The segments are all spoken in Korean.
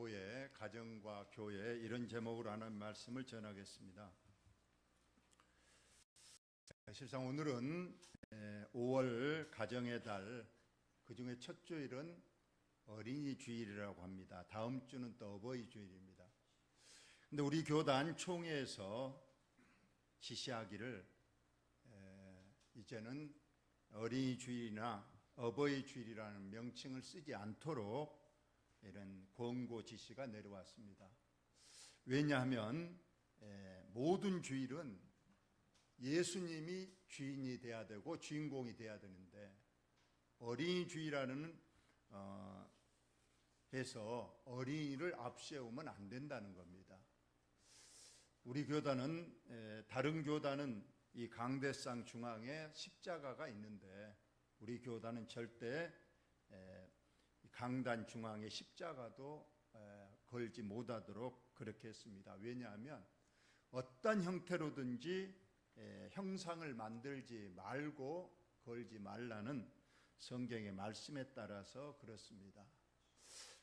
교회, 가정과 교회 이런 제목으로 하는 말씀을 전하겠습니다. 실상 오늘은 5월 가정의 달, 그 중에 첫 주일은 어린이 주일이라고 합니다. 다음 주는 또 어버이 주일입니다. 근데 우리 교단 총회에서 지시하기를 이제는 어린이 주일이나 어버이 주일이라는 명칭을 쓰지 않도록 이런 권고 지시가 내려왔습니다. 왜냐하면 모든 주일은 예수님이 주인이 돼야 되고 주인공이 돼야 되는데 어린이 주일이라는 어, 해서 어린이를 앞세우면 안 된다는 겁니다. 우리 교단은 다른 교단은 이 강대상 중앙에 십자가가 있는데 우리 교단은 절대 강단 중앙에 십자가도 걸지 못하도록 그렇게 했습니다. 왜냐하면 어떤 형태로든지 형상을 만들지 말고 걸지 말라는 성경의 말씀에 따라서 그렇습니다.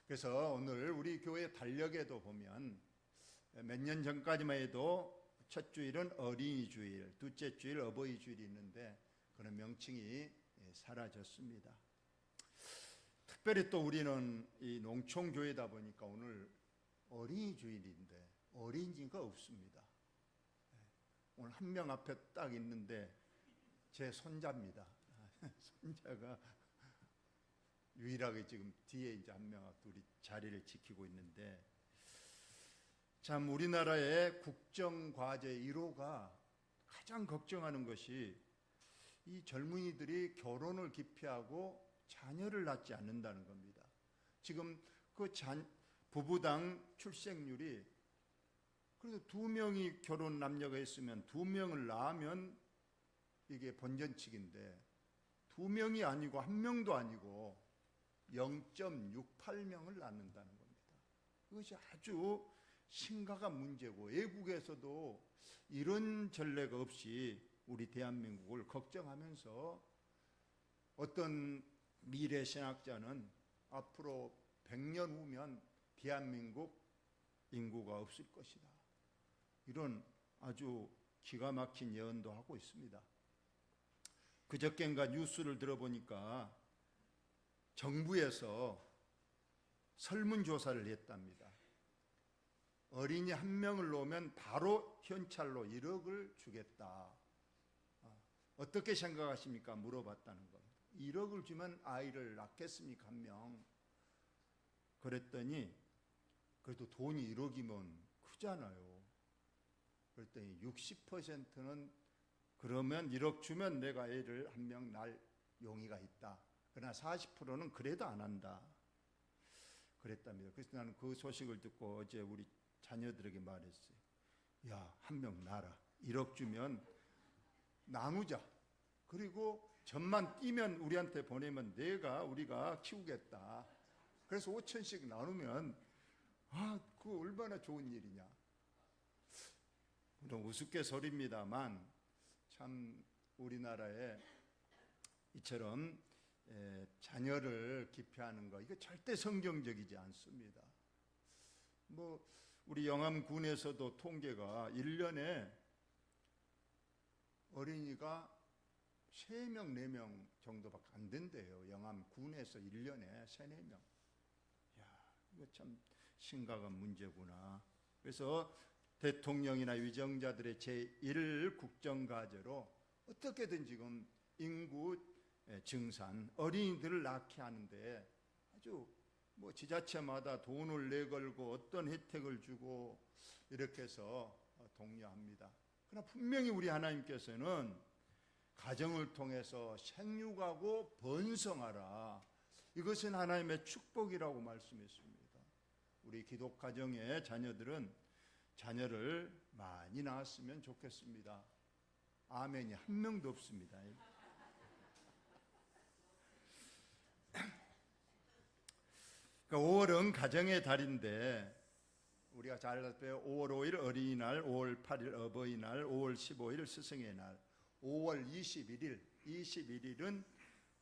그래서 오늘 우리 교회 달력에도 보면 몇 년 전까지만 해도 첫 주일은 어린이 주일, 둘째 주일 어버이 주일이 있는데 그런 명칭이 사라졌습니다. 특별히 또 우리는 이 농촌 교회다 보니까 오늘 어린이 주일인데 어린이가 없습니다. 네. 오늘 한 명 앞에 딱 있는데 제 손자입니다. 손자가 유일하게 지금 뒤에 이제 한명 우리 자리를 지키고 있는데 참 우리나라의 국정 과제 1호가 가장 걱정하는 것이 이 젊은이들이 결혼을 기피하고 자녀를 낳지 않는다는 겁니다. 지금 그 자, 부부당 출생률이 그래도 두 명이 결혼 남녀가 있으면 두 명을 낳으면 이게 본전칙인데 두 명이 아니고 한 명도 아니고 0.68명을 낳는다는 겁니다. 이것이 아주 심각한 문제고 외국에서도 이런 전례가 없이 우리 대한민국을 걱정하면서 어떤 미래 신학자는 앞으로 100년 후면 대한민국 인구가 없을 것이다. 이런 아주 기가 막힌 예언도 하고 있습니다. 그저께인가 뉴스를 들어보니까 정부에서 설문조사를 했답니다. 어린이 한 명을 놓으면 바로 현찰로 1억을 주겠다. 아, 어떻게 생각하십니까? 물어봤다는 겁니다. 1억을 주면 아이를 낳겠습니까? 한 명. 그랬더니 그래도 돈이 1억이면 크잖아요. 그랬더니 60%는 그러면 1억 주면 내가 애를 한명날 용의가 있다. 그러나 40%는 그래도 안 한다. 그랬답니다. 그래서 나는 그 소식을 듣고 어제 우리 자녀들에게 말했어요. 야, 한 명 낳아라. 1억 주면 나누자. 그리고 전만 뛰면 우리한테 보내면 내가 우리가 키우겠다. 그래서 5천씩 나누면 아, 그 얼마나 좋은 일이냐. 좀 우스갯소리입니다만 참 우리나라에 이처럼 자녀를 기피하는 거 이거 절대 성경적이지 않습니다. 뭐 우리 영암군에서도 통계가 1년에 어린이가 3명, 4명 정도밖에 안 된대요. 영암 군에서 1년에 3, 4명. 야, 이거 참 심각한 문제구나. 그래서 대통령이나 위정자들의 제1 국정과제로 어떻게든 지금 인구 증산, 어린이들을 낳게 하는데 아주 뭐 지자체마다 돈을 내걸고 어떤 혜택을 주고 이렇게 해서 독려합니다. 그러나 분명히 우리 하나님께서는 가정을 통해서 생육하고 번성하라. 이것은 하나님의 축복이라고 말씀했습니다. 우리 기독 가정의 자녀들은 자녀를 많이 낳았으면 좋겠습니다. 아멘이 한 명도 없습니다. 그러니까 5월은 가정의 달인데 우리가 잘 알다시피 5월 5일 어린이날, 5월 8일 어버이날, 5월 15일 스승의 날, 5월 21일, 21일은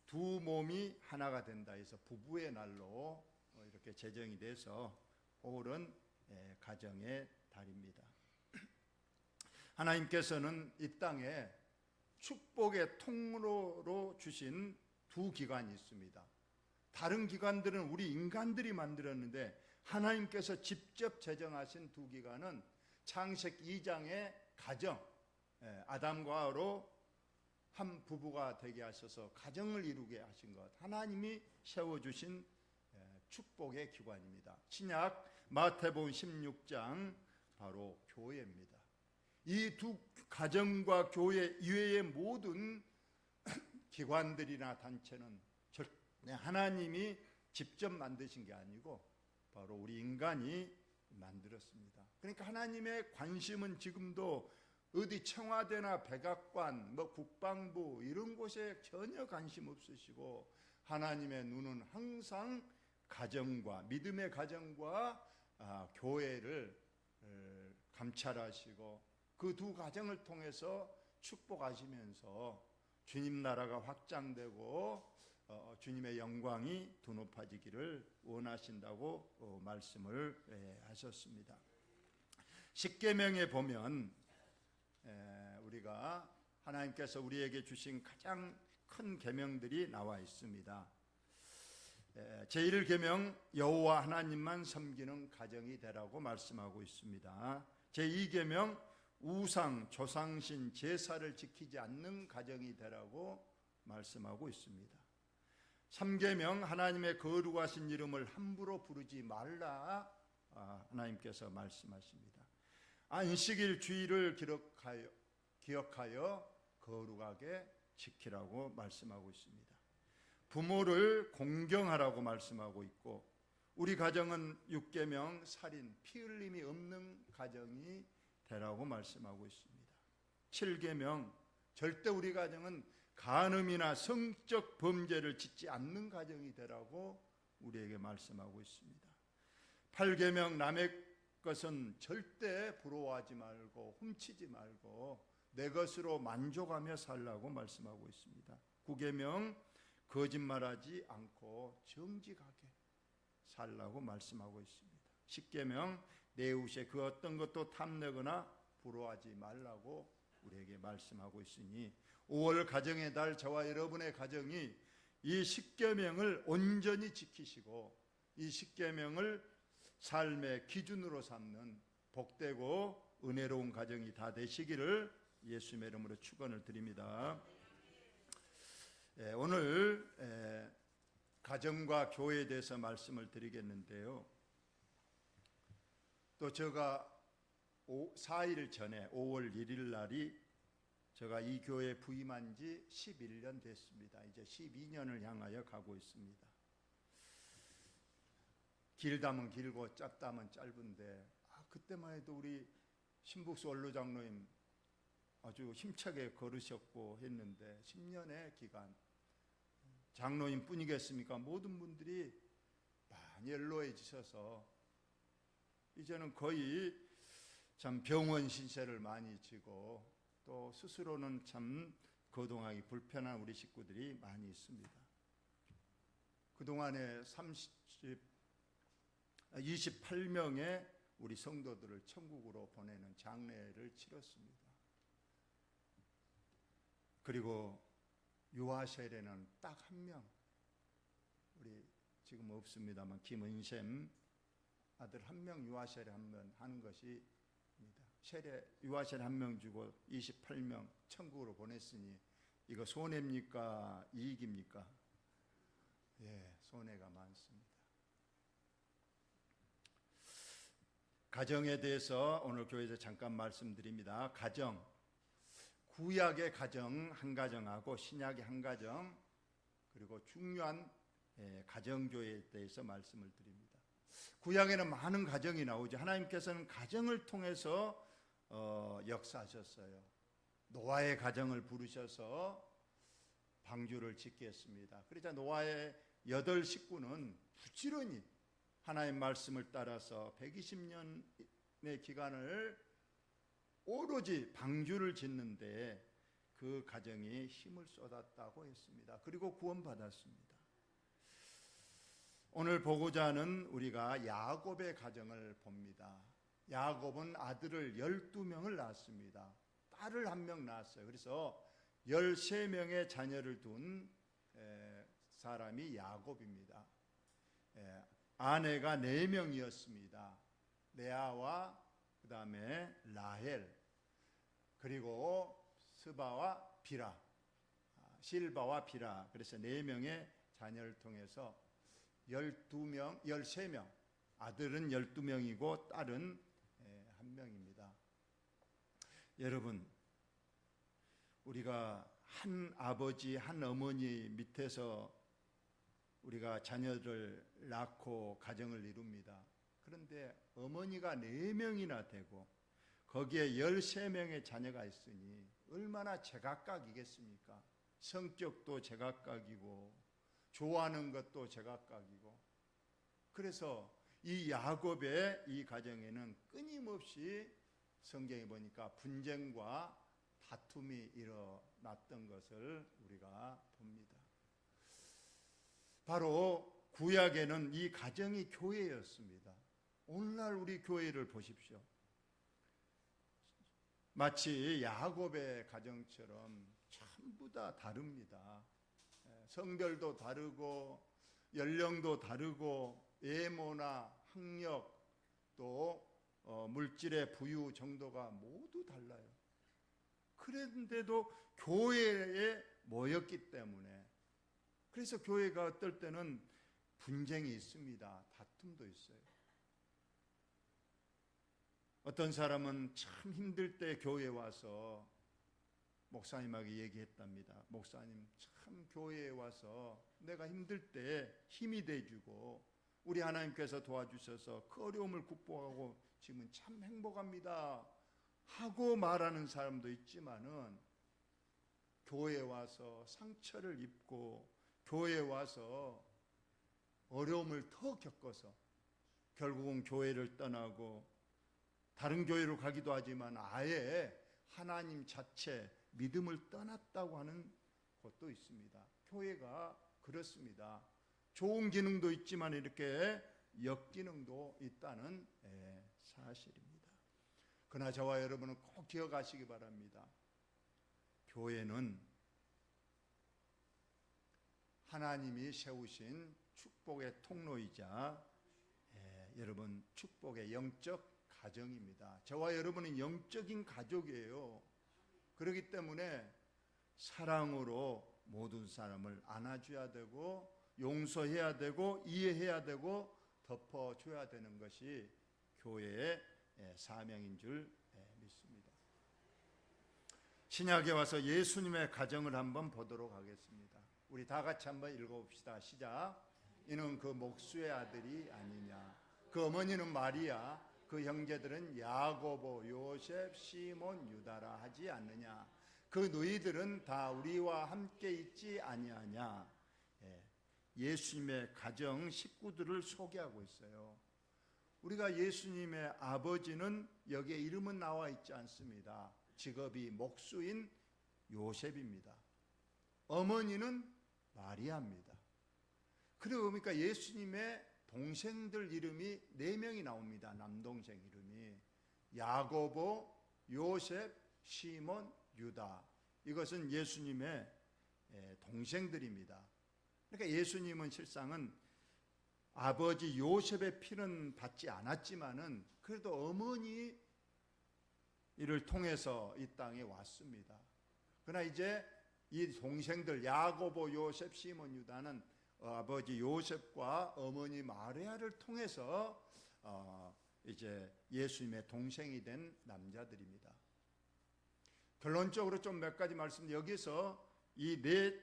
두 몸이 하나가 된다 해서 부부의 날로 이렇게 제정이 돼서 5월은 예, 가정의 달입니다. 하나님께서는 이 땅에 축복의 통로로 주신 두 기관이 있습니다. 다른 기관들은 우리 인간들이 만들었는데 하나님께서 직접 제정하신 두 기관은 창세기 2장의 가정 예, 아담과 하와로 한 부부가 되게 하셔서 가정을 이루게 하신 것 하나님이 세워 주신 예, 축복의 기관입니다. 신약 마태복음 16장 바로 교회입니다. 이 두 가정과 교회 이외의 모든 기관들이나 단체는 하나님이 직접 만드신 게 아니고 바로 우리 인간이 만들었습니다. 그러니까 하나님의 관심은 지금도 어디 청와대나 백악관, 뭐 국방부 이런 곳에 전혀 관심 없으시고 하나님의 눈은 항상 가정과 믿음의 가정과 아, 교회를 에, 감찰하시고 그 두 가정을 통해서 축복하시면서 주님 나라가 확장되고 어, 주님의 영광이 더 높아지기를 원하신다고 어, 말씀을 예, 하셨습니다. 십계명에 보면 에, 우리가 하나님께서 우리에게 주신 가장 큰 계명들이 나와 있습니다. 제1 계명 여호와 하나님만 섬기는 가정이 되라고 말씀하고 있습니다. 제2 계명 우상 조상신 제사를 지키지 않는 가정이 되라고 말씀하고 있습니다. 3계명 하나님의 거룩하신 이름을 함부로 부르지 말라 아, 하나님께서 말씀하십니다. 안식일 주의를 기록하여 기억하여 거룩하게 지키라고 말씀하고 있습니다. 부모를 공경하라고 말씀하고 있고 우리 가정은 육계명 살인 피 흘림이 없는 가정이 되라고 말씀하고 있습니다. 7계명 절대 우리 가정은 간음이나 성적 범죄를 짓지 않는 가정이 되라고 우리에게 말씀하고 있습니다. 8계명 남의 것은 절대 부러워하지 말고 훔치지 말고 내 것으로 만족하며 살라고 말씀하고 있습니다. 9계명 거짓말하지 않고 정직하게 살라고 말씀하고 있습니다. 10계명 내 우시에 그 어떤 것도 탐내거나 부러워하지 말라고 우리에게 말씀하고 있으니 5월 가정의 달 저와 여러분의 가정이 이 십계명을 온전히 지키시고 이 십계명을 삶의 기준으로 삼는 복되고 은혜로운 가정이 다 되시기를 예수님의 이름으로 축원을 드립니다. 예, 오늘 예, 가정과 교회에 대해서 말씀을 드리겠는데요. 또 제가 4일 전에 5월 1일 날이 제가 이 교회 부임한 지 11년 됐습니다. 이제 12년을 향하여 가고 있습니다. 길다면 길고 짧다면 짧은데 아, 그때만 해도 우리 신북수 원로 장로님 아주 힘차게 걸으셨고 했는데 10년의 기간 장로님 뿐이겠습니까? 모든 분들이 많이 연로해지셔서 이제는 거의 참 병원 신세를 많이 지고 또 스스로는 참 거동하기 불편한 우리 식구들이 많이 있습니다. 그동안에 30, 28명의 우리 성도들을 천국으로 보내는 장례를 치렀습니다. 그리고 유아셀에는 딱 한 명, 우리 지금 없습니다만 김은샘 아들 한 명 유아셀에 한명 하는 것이 세례 유아셀 한명 주고 28명 천국으로 보냈으니 이거 손해입니까 이익입니까? 예, 손해가 많습니다. 가정에 대해서 오늘 교회에서 잠깐 말씀드립니다. 가정 구약의 가정 한 가정하고 신약의 한 가정 그리고 중요한 예, 가정교회에 대해서 말씀을 드립니다. 구약에는 많은 가정이 나오죠. 하나님께서는 가정을 통해서 어, 역사하셨어요. 노아의 가정을 부르셔서 방주를 짓게 했습니다. 그러자 노아의 여덟 식구는 부지런히 하나님 말씀을 따라서 120년의 기간을 오로지 방주를 짓는데 그 가정이 힘을 쏟았다고 했습니다. 그리고 구원받았습니다. 오늘 보고자 하는 우리가 야곱의 가정을 봅니다. 야곱은 아들을 12명을 낳았습니다. 딸을 한 명 낳았어요. 그래서 13명의 자녀를 둔 에, 사람이 야곱입니다. 에, 아내가 4명이었습니다. 레아와 그 다음에 라헬 그리고 스바와 비라 아, 실바와 비라 그래서 4명의 자녀를 통해서 12명, 13명 아들은 12명이고 딸은 에, 한 명입니다. 여러분 우리가 한 아버지 한 어머니 밑에서 우리가 자녀를 낳고 가정을 이룹니다. 그런데 어머니가 네 명이나 되고 거기에 13명의 자녀가 있으니 얼마나 제각각이겠습니까? 성격도 제각각이고 좋아하는 것도 제각각이고 그래서 이 야곱의 이 가정에는 끊임없이 성경에 보니까 분쟁과 다툼이 일어났던 것을 우리가 봅니다. 바로 구약에는 이 가정이 교회였습니다. 오늘날 우리 교회를 보십시오. 마치 야곱의 가정처럼 전부 다 다릅니다. 예, 성별도 다르고 연령도 다르고 외모나 학력 또 어, 물질의 부유 정도가 모두 달라요. 그런데도 교회에 모였기 때문에 그래서 교회가 어떨 때는 분쟁이 있습니다. 다툼도 있어요. 어떤 사람은 참 힘들 때 교회에 와서 목사님에게 얘기했답니다. 목사님 참 교회에 와서 내가 힘들 때 힘이 돼주고 우리 하나님께서 도와주셔서 그 어려움을 극복하고 지금은 참 행복합니다. 하고 말하는 사람도 있지만은 교회에 와서 상처를 입고 교회에 와서 어려움을 더 겪어서 결국은 교회를 떠나고 다른 교회로 가기도 하지만 아예 하나님 자체 믿음을 떠났다고 하는 곳도 있습니다. 교회가 그렇습니다. 좋은 기능도 있지만 이렇게 역기능도 있다는 예, 사실입니다. 그러나 저와 여러분은 꼭 기억하시기 바랍니다. 교회는 하나님이 세우신 축복의 통로이자 예, 여러분 축복의 영적 가정입니다. 저와 여러분은 영적인 가족이에요. 그렇기 때문에 사랑으로 모든 사람을 안아줘야 되고 용서해야 되고 이해해야 되고 덮어줘야 되는 것이 교회의 예, 사명인 줄 예, 믿습니다. 신약에 와서 예수님의 가정을 한번 보도록 하겠습니다. 우리 다 같이 한번 읽어봅시다. 시작. 이는 그 목수의 아들이 아니냐. 그 어머니는 마리아, 그 형제들은 야고보, 요셉, 시몬, 유다라 하지 않느냐. 그 너희들은 다 우리와 함께 있지 아니하냐. 예, 예수님의 가정 식구들을 소개하고 있어요. 우리가 예수님의 아버지는 여기에 이름은 나와 있지 않습니다. 직업이 목수인 요셉입니다. 어머니는 마리아입니다. 그러고 보니까 예수님의 동생들 이름이 네 명이 나옵니다. 남동생 이름이 야고보, 요셉, 시몬, 유다. 이것은 예수님의 동생들입니다. 그러니까 예수님은 실상은 아버지 요셉의 피는 받지 않았지만은 그래도 어머니 이를 통해서 이 땅에 왔습니다. 그러나 이제 이 동생들 야고보, 요셉, 시몬, 유다는 아버지 요셉과 어머니 마리아를 통해서 어 이제 예수님의 동생이 된 남자들입니다. 결론적으로 좀 몇 가지 말씀 여기서 이 네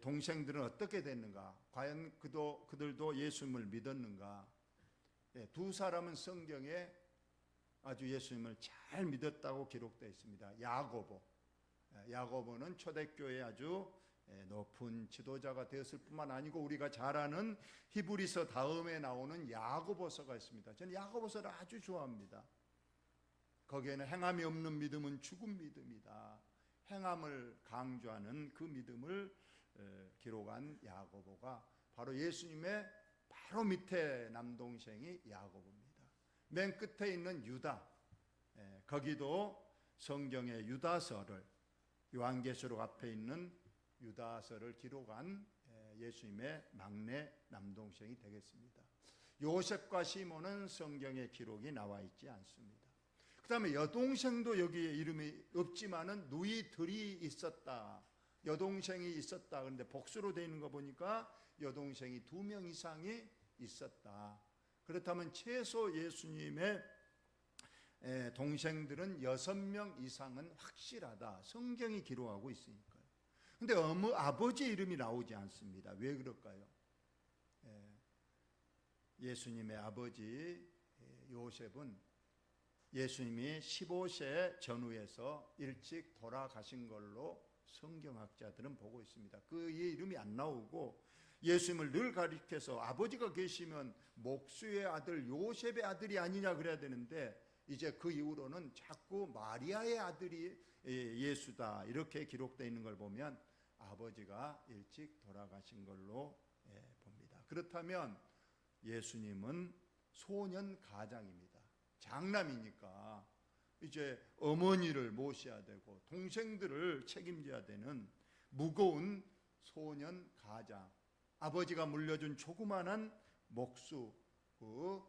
동생들은 어떻게 됐는가? 과연 그도 그들도 예수님을 믿었는가? 예, 두 사람은 성경에 아주 예수님을 잘 믿었다고 기록되어 있습니다. 야고보, 예, 야고보는 초대교회 아주 예, 높은 지도자가 되었을 뿐만 아니고 우리가 잘 아는 히브리서 다음에 나오는 야고보서가 있습니다. 저는 야고보서를 아주 좋아합니다. 거기에는 행함이 없는 믿음은 죽은 믿음이다. 행함을 강조하는 그 믿음을 기록한 야고보가 바로 예수님의 바로 밑에 남동생이 야고보입니다. 맨 끝에 있는 유다. 예, 거기도 성경의 유다서를 요한계시록 앞에 있는 유다서를 기록한 예, 예수님의 막내 남동생이 되겠습니다. 요셉과 시몬은 성경에 기록이 나와 있지 않습니다. 그 다음에 여동생도 여기에 이름이 없지만은 누이들이 있었다. 여동생이 있었다. 그런데 복수로 되어 있는 거 보니까 여동생이 두 명 이상이 있었다. 그렇다면 최소 예수님의 에, 동생들은 여섯 명 이상은 확실하다. 성경이 기록하고 있으니까요. 근데 어머, 아버지 이름이 나오지 않습니다. 왜 그럴까요? 예, 예수님의 아버지 예, 요셉은 예수님이 15세 전후에서 일찍 돌아가신 걸로 성경학자들은 보고 있습니다. 그의 이름이 안 나오고 예수님을 늘 가리켜서 아버지가 계시면 목수의 아들 요셉의 아들이 아니냐 그래야 되는데 이제 그 이후로는 자꾸 마리아의 아들이 예수다 이렇게 기록되어 있는 걸 보면 아버지가 일찍 돌아가신 걸로 예, 봅니다. 그렇다면 예수님은 소년 가장입니다. 장남이니까 이제 어머니를 모셔야 되고 동생들을 책임져야 되는 무거운 소년 가장. 아버지가 물려준 조그만한 목수 그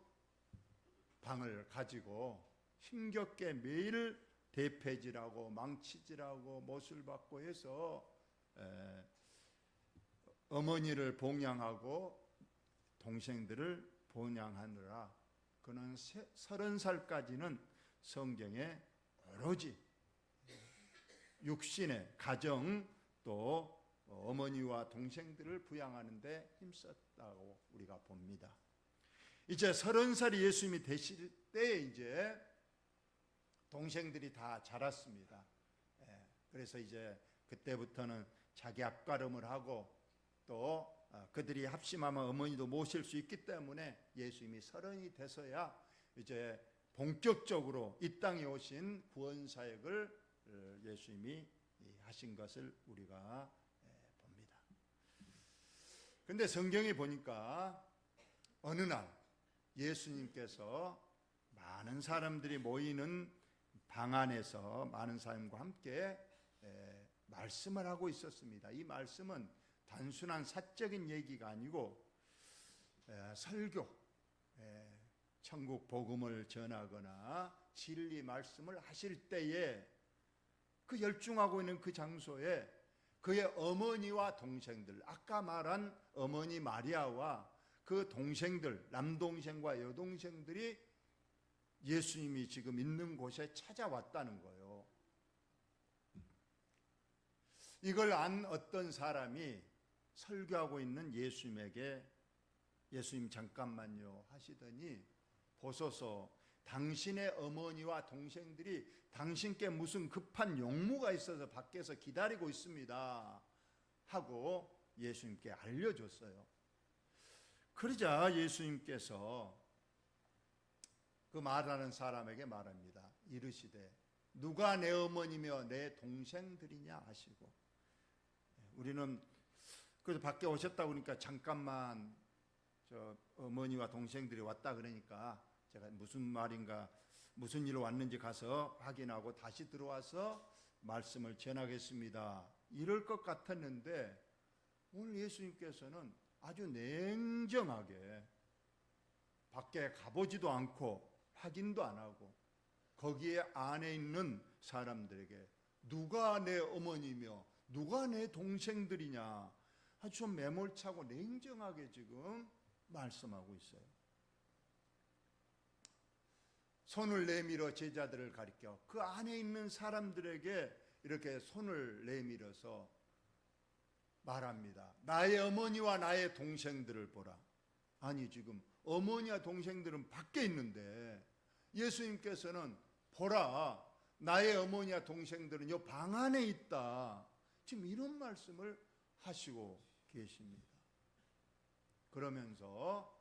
방을 가지고 힘겹게 매일 대패질하고 망치질하고 못을 받고 해서 에, 어머니를 봉양하고 동생들을 봉양하느라 그는 서른 살까지는 성경에 오로지 육신의 가정 또 어머니와 동생들을 부양하는데 힘썼다고 우리가 봅니다. 이제 서른 살이 예수님이 되실 때 이제 동생들이 다 자랐습니다. 예, 그래서 이제 그때부터는 자기 앞가름을 하고 또 어, 그들이 합심하면 어머니도 모실 수 있기 때문에 예수님이 서른이 돼서야 이제 본격적으로 이 땅에 오신 구원 사역을 어, 예수님이 하신 것을 우리가 예, 봅니다. 근데 성경에 보니까 어느 날 예수님께서 많은 사람들이 모이는 방 안에서 많은 사람과 함께 예, 말씀을 하고 있었습니다. 이 말씀은 단순한 사적인 얘기가 아니고 에, 설교, 에, 천국 복음을 전하거나 진리 말씀을 하실 때에 그 열중하고 있는 그 장소에 그의 어머니와 동생들, 아까 말한 어머니 마리아와 그 동생들, 남동생과 여동생들이 예수님이 지금 있는 곳에 찾아왔다는 거예요. 이걸 안 어떤 사람이 설교하고 있는 예수님에게 예수님 잠깐만요 하시더니 보소서 당신의 어머니와 동생들이 당신께 무슨 급한 용무가 있어서 밖에서 기다리고 있습니다 하고 예수님께 알려줬어요. 그러자 예수님께서 그 말하는 사람에게 말합니다. 이르시되 누가 내 어머니며 내 동생들이냐 하시고 우리는 그래서 밖에 오셨다 그러니까 잠깐만 저 어머니와 동생들이 왔다 그러니까 제가 무슨 말인가 무슨 일로 왔는지 가서 확인하고 다시 들어와서 말씀을 전하겠습니다. 이럴 것 같았는데 오늘 예수님께서는 아주 냉정하게 밖에 가보지도 않고 확인도 안 하고 거기에 안에 있는 사람들에게 누가 내 어머니며 누가 내 동생들이냐 아주 매몰차고 냉정하게 지금 말씀하고 있어요. 손을 내밀어 제자들을 가리켜 그 안에 있는 사람들에게 이렇게 손을 내밀어서 말합니다. 나의 어머니와 나의 동생들을 보라. 아니 지금 어머니와 동생들은 밖에 있는데 예수님께서는 보라 나의 어머니와 동생들은 요 방 안에 있다. 지금 이런 말씀을 하시고 계십니다. 그러면서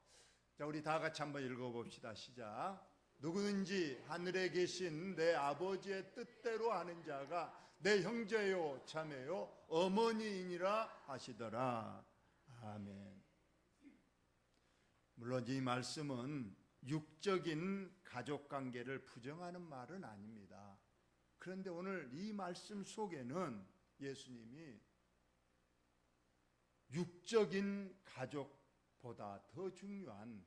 자 우리 다 같이 한번 읽어봅시다. 시작. 누구든지 하늘에 계신 내 아버지의 뜻대로 하는 자가 내 형제요 자매요 어머니이니라 하시더라. 아멘. 물론 이 말씀은 육적인 가족 관계를 부정하는 말은 아닙니다. 그런데 오늘 이 말씀 속에는 예수님이 육적인 가족보다 더 중요한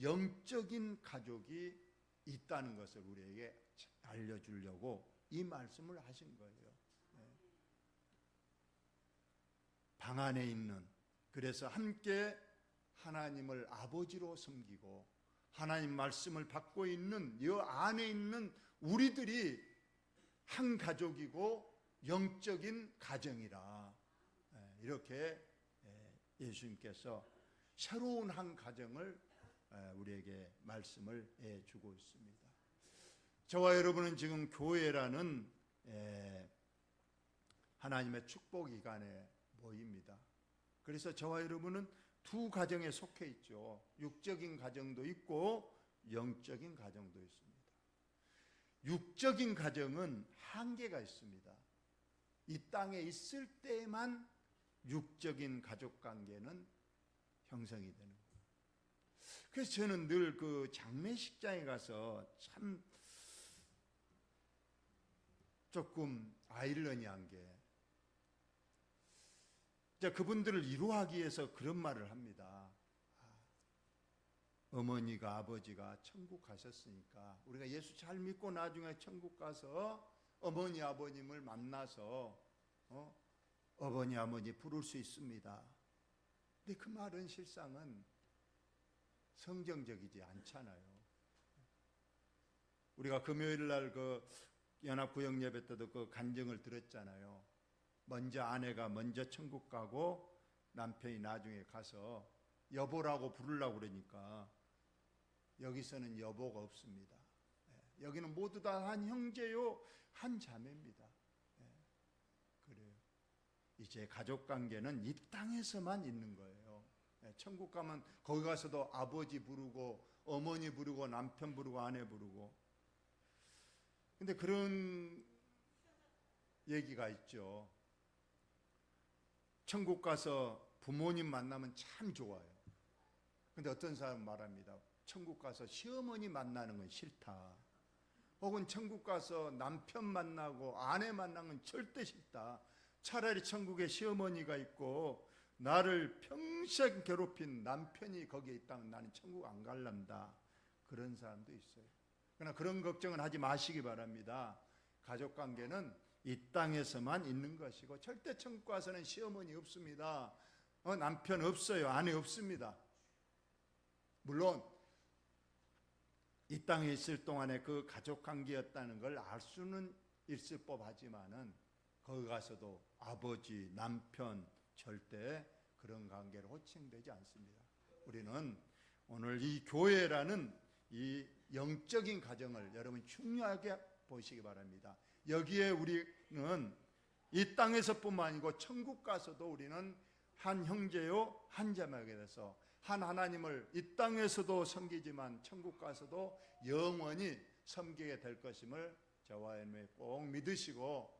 영적인 가족이 있다는 것을 우리에게 알려주려고 이 말씀을 하신 거예요. 네. 방 안에 있는 그래서 함께 하나님을 아버지로 섬기고 하나님 말씀을 받고 있는 이 안에 있는 우리들이 한 가족이고 영적인 가정이라 예, 이렇게 예, 예수님께서 새로운 한 가정을 예, 우리에게 말씀을 해 주고 있습니다. 저와 여러분은 지금 교회라는 예, 하나님의 축복 기간에 모입니다. 그래서 저와 여러분은 두 가정에 속해 있죠. 육적인 가정도 있고 영적인 가정도 있습니다. 육적인 가정은 한계가 있습니다. 이 땅에 있을 때만 육적인 가족 관계는 형성이 되는 거예요. 그래서 저는 늘 그 장례식장에 가서 참 조금 아이러니한 게 자, 그분들을 위로하기 위해서 그런 말을 합니다. 아, 어머니가 아버지가 천국 가셨으니까 우리가 예수 잘 믿고 나중에 천국 가서 어머니 아버님을 만나서 어? 어머니 아버지 부를 수 있습니다. 근데 그 말은 실상은 성경적이지 않잖아요. 우리가 금요일 날 그 연합구역 예배 때도 그 간증을 들었잖아요. 먼저 아내가 먼저 천국 가고 남편이 나중에 가서 여보라고 부르려고 그러니까 여기서는 여보가 없습니다. 예, 여기는 모두 다 한 형제요, 한 자매입니다. 예, 그래요. 이제 가족 관계는 이 땅에서만 있는 거예요. 예, 천국 가면 거기 가서도 아버지 부르고 어머니 부르고 남편 부르고 아내 부르고. 근데 그런 얘기가 있죠. 천국 가서 부모님 만나면 참 좋아요. 근데 어떤 사람은 말합니다. 천국 가서 시어머니 만나는 건 싫다. 혹은 천국 가서 남편 만나고 아내 만나는 건 절대 싫다. 차라리 천국에 시어머니가 있고 나를 평생 괴롭힌 남편이 거기에 있다면 나는 천국 안 갈란다. 그런 사람도 있어요. 그러나 그런 걱정은 하지 마시기 바랍니다. 가족 관계는 이 땅에서만 있는 것이고 절대 천국 가서는 시어머니 없습니다. 어, 남편 없어요. 아내 없습니다. 물론 이 땅에 있을 동안에 그 가족 관계였다는 걸 알 수는 있을 법하지만은 거기 가서도 아버지, 남편 절대 그런 관계로 호칭되지 않습니다. 우리는 오늘 이 교회라는 이 영적인 가정을 여러분 중요하게 보시기 바랍니다. 여기에 우리는 이 땅에서뿐만 아니고 천국 가서도 우리는 한 형제요 한 자매가 돼서 한 하나님을 이 땅에서도 섬기지만 천국 가서도 영원히 섬기게 될 것임을 저와 여러분이 꼭 믿으시고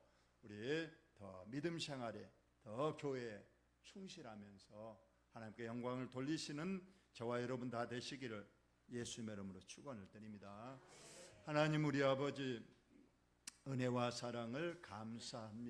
우리 더 믿음 생활에 더 교회에 충실하면서 하나님께 영광을 돌리시는 저와 여러분 다 되시기를 예수님의 이름으로 축원을 드립니다. 하나님 우리 아버지 은혜와 사랑을 감사합니다.